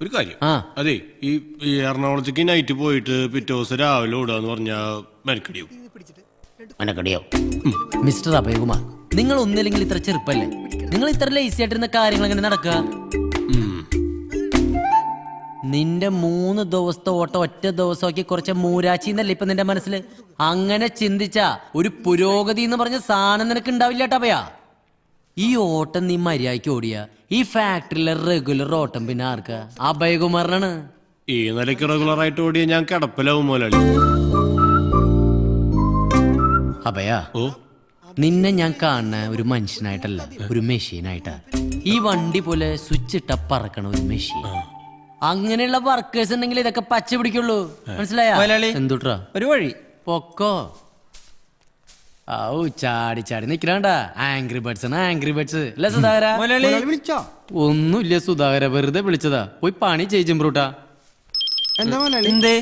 ഒരു കാര്യം. ആ. അതെ ഈ ഈ എറണാകുളത്തേക്ക് നൈറ്റ് പോയിട്ട് പിറ്റേ ദിവസം രാവിലെ ഓടാന്ന് പറഞ്ഞാൽ മെനക്കടിയും മനക്കടിയോ മിസ്റ്റർ അഭയകുമാർ നിങ്ങൾ ഒന്നില്ലെങ്കിൽ ഇത്ര ചെറുപ്പല്ലേ? നിങ്ങൾ ഇത്ര ലേസി ആയിട്ടിരുന്ന കാര്യങ്ങൾ എങ്ങനെ നടക്കുക? നിന്റെ മൂന്ന് ദിവസത്തെ ഓട്ടം ഒറ്റ ദിവസമാക്കി കുറച്ച് മൂരാച്ചി എന്നല്ലേ ഇപ്പൊ നിന്റെ മനസ്സിൽ അങ്ങനെ ചിന്തിച്ച ഒരു പുരോഗതി എന്ന് പറഞ്ഞ സാധനം നിനക്ക് ഉണ്ടാവില്ല ടപയാ ഈ ഓട്ടം നീ മര്യാദയ്ക്ക് ഓടിയ. ഈ ഫാക്ടറിയിലെ റെഗുലർ ഓട്ടം പിന്നെ ആർക്കാ? അഭയകുമാറിനാണ്. ഈ നിലയ്ക്ക് റെഗുലർ ആയിട്ട് ഓടിയ ഞാൻ കിടപ്പിലാവും മുതലാളി അഭയാ ഓ? നിന്നെ ഞാൻ കാണുന്ന ഒരു മനുഷ്യനായിട്ടല്ല ഒരു മെഷീനായിട്ടാ. ഈ വണ്ടി പോലെ സ്വിച്ച് ഇട്ട പറക്കണ ഒരു മെഷീൻ. അങ്ങനെയുള്ള വർക്കേഴ്സ് ഉണ്ടെങ്കിൽ ഇതൊക്കെ പച്ച പിടിക്കുള്ളൂ. മനസ്സിലായോ? മുതലാളി. എന്തുട്രാ ഒരു വഴി. പൊക്കോ? ഔ ചാടി ചാടി. നിക്കണണ്ട ആംഗ്രി ബേർഡ്സ് ആണ്. ആംഗ്രി ബേർഡ്സ് അല്ല സുധാകര. വിളിച്ചോ? ഒന്നുമില്ല സുധാകര. വെറുതെ വിളിച്ചതാ. പോയി പണി ചെയ്യും എന്താ മുതലാളി എന്തേ?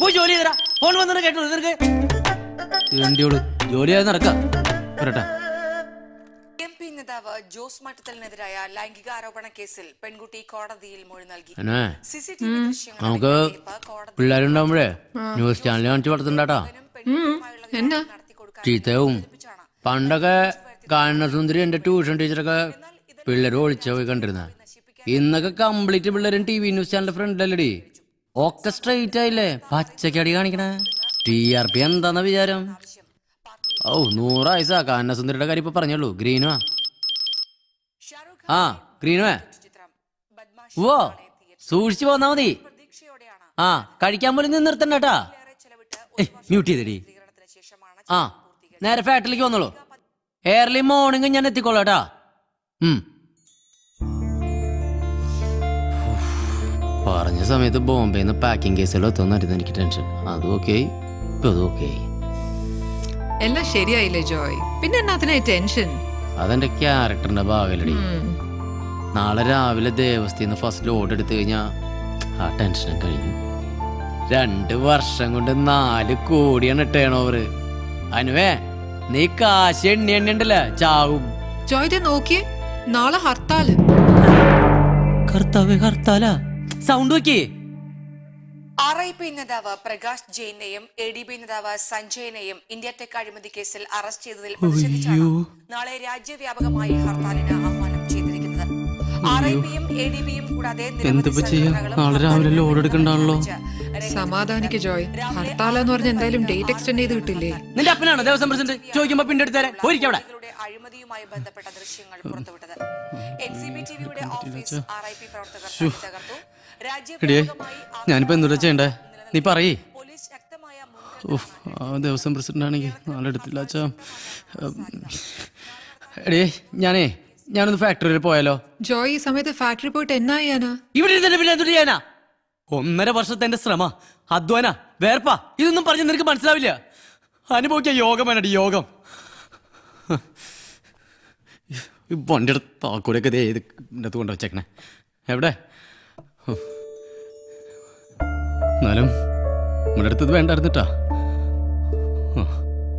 പോയി ജോലി ചെയ്തരാ. ഫോൺ കേട്ടോ നിനക്ക്. എന്തിയോൾ ജോലി ചെയ്യാതെ നടക്കാം. വരട്ടെ. എം നേതാവ് ജോസ് മട്ടത്തലിനെതിരായ ലൈംഗിക ആരോപണ കേസിൽ പെൺകുട്ടി കോടതിയിൽ മൊഴി നൽകി. സിസിടിവി ദൃശ്യങ്ങൾ നമുക്ക് പിള്ളേരുണ്ടാവുമ്പോഴേ ന്യൂസ് ചാനൽ കാണിച്ചു വളർത്തണ്ടാട്ടാ. എന്നാ ചീത്തവും പണ്ടൊക്കെ കാരണസുന്ദരി എന്റെ ട്യൂഷൻ ടീച്ചറൊക്കെ പിള്ളേർ ഒളിച്ച പോയി കണ്ടിരുന്ന. ഇന്നൊക്കെ കംപ്ലീറ്റ് പിള്ളേരും ടി വി ന്യൂസ് ചാനലിന്റെ ഫ്രണ്ടിലല്ലടി ഒക്കെ സ്ട്രൈറ്റ് ആയില്ലേ? പച്ചക്കടി കാണിക്കണേ. ടി ആർ പി എന്താന്ന വിചാരം? ഓ നൂറ് വയസ്സാ. കാരണസുന്ദരിയുടെ കാര്യം ഇപ്പൊ പറഞ്ഞുള്ളൂ. ഗ്രീനുവാ. ആ ഗ്രീനുവേ. ഓ സൂക്ഷിച്ചു പോന്നാ മതി. ആ കഴിക്കാൻ പോലും നിർത്തണ്ട കേട്ടാ. മ്യൂട്ട് ചെയ്തടി. ആ നേരെ ഫാക്ടറിയിലേക്ക് വന്നോളൂ. ഏർലി മോർണിംഗ് ഞാൻ എത്തിക്കോളാം കേട്ടാ. ഉം. പറഞ്ഞ സമയത്ത് ബോംബെന്ന് പാക്കിംഗ് കേസുകൾ എത്തുന്നായിരുന്നു എനിക്ക് ടെൻഷൻ അതും ഓക്കെ ഇപ്പൊ അതും ഓക്കെ എല്ലാം ശരിയായില്ലേ ജോയ്? പിന്നെ എന്നാത്തിനായി ടെൻഷൻ അതെന്റെ ക്യാരക്ടറിന്റെ ഭാഗമല്ലടി. നാളെ രാവിലെ ദേവസ്ഥയിൽ ഫസ്റ്റ് ലോഡ് എടുത്തു കഴിഞ്ഞാ ആ ടെൻഷനും കഴിഞ്ഞു. രണ്ട് വർഷം കൊണ്ട് നാല് കോടിയാണ് ടേൺ ഓവർ അനുവേ നീ കാശ് എണ്ണി എണ്ണി ഉണ്ടല്ല ചാവും. ചോദ്യം നോക്കി നോക്കിയേ. നാളെ ഹർത്താൽ. കർത്താവേ ഹർത്താല? സൗണ്ട് നോക്കി ആർ ഐ പി നേതാവ് പ്രകാശ് ജെയിനെയും എ ഡി ബി നേതാവ് സഞ്ജയനെയും ഇന്ത്യ ടെക് അഴിമതി കേസിൽ അറസ്റ്റ് ചെയ്തതിൽ പ്രതിഷേധിച്ചാണ് നാളെ രാജ്യവ്യാപകമായി ഹർത്താലിന് ആഹ്വാനം ചെയ്തിരിക്കുന്നത്. ആർ ഐ പിയും എ ഡി ബിയും കൂടാതെ നിരവധി സംഘടനകളും നാളെ രാവിലെ ഹർത്താലിന് ലോഡ് എടുക്കണ്ടാണല്ലോ. സമാധാനിക്ക് ജോയ് ഹർത്താലെന്ന് പറഞ്ഞ എന്തായാലും ഡേറ്റ് എക്സ്റ്റെൻഡ് ചെയ്ത് കിട്ടില്ലേ നിന്റെ അപ്പനാണോ ദേവസ്വം പ്രസിഡന്റ് ചോദിക്കുമ്പോ പിന്നെ എടുത്തേരെ പോയിരിക്കും അവിടെ അഴിമതിയുമായി ബന്ധപ്പെട്ട ദൃശ്യങ്ങൾ പുറത്തുവിട്ടത് എൻ സി ബി ടിവിയുടെ ഓഫീസ് ആർ ഐ പി പ്രവർത്തകർ തകർത്തു ഞാനിപ്പോ എന്തുട്ടാ ചെയ്യണ്ടേ നീ പറയേ പോലീസ് ശക്തമായ മുൻകരുതൽ ഉഫ്, ആ ദേവസ്വം പ്രസിഡന്റ് ആണെങ്കിൽ നാളെ എടുത്തില്ല അച്ഛാ എടിയേ ഞാനേ ഞാനൊന്ന് ഫാക്ടറിയിൽ പോയാലോ ജോയ് ഈ സമയത്ത് ഫാക്ടറി പോയിട്ട് എന്നാ ചെയ്യാനാ ഇവിടെ ഇരുന്നിട്ട് പിന്നെ എന്തുട്ട് ചെയ്യാനാ ഒന്നര വർഷത്തെ എന്റെ ശ്രമ. അധ്വാന വേർപ്പാ ഇതൊന്നും പറഞ്ഞ് നിനക്ക് മനസ്സിലാവില്ല. അനുഭവിക്ക യോഗം വേണടി യോഗം. ഈ വണ്ടിയുടെ താക്കൂരൊക്കെ ഇത് എന്റെ അകത്ത് കൊണ്ട് വെച്ചേക്കണേ. എവിടെ. എന്നാലും നമ്മുടെ അടുത്തത് വേണ്ടായിരുന്നിട്ടാ.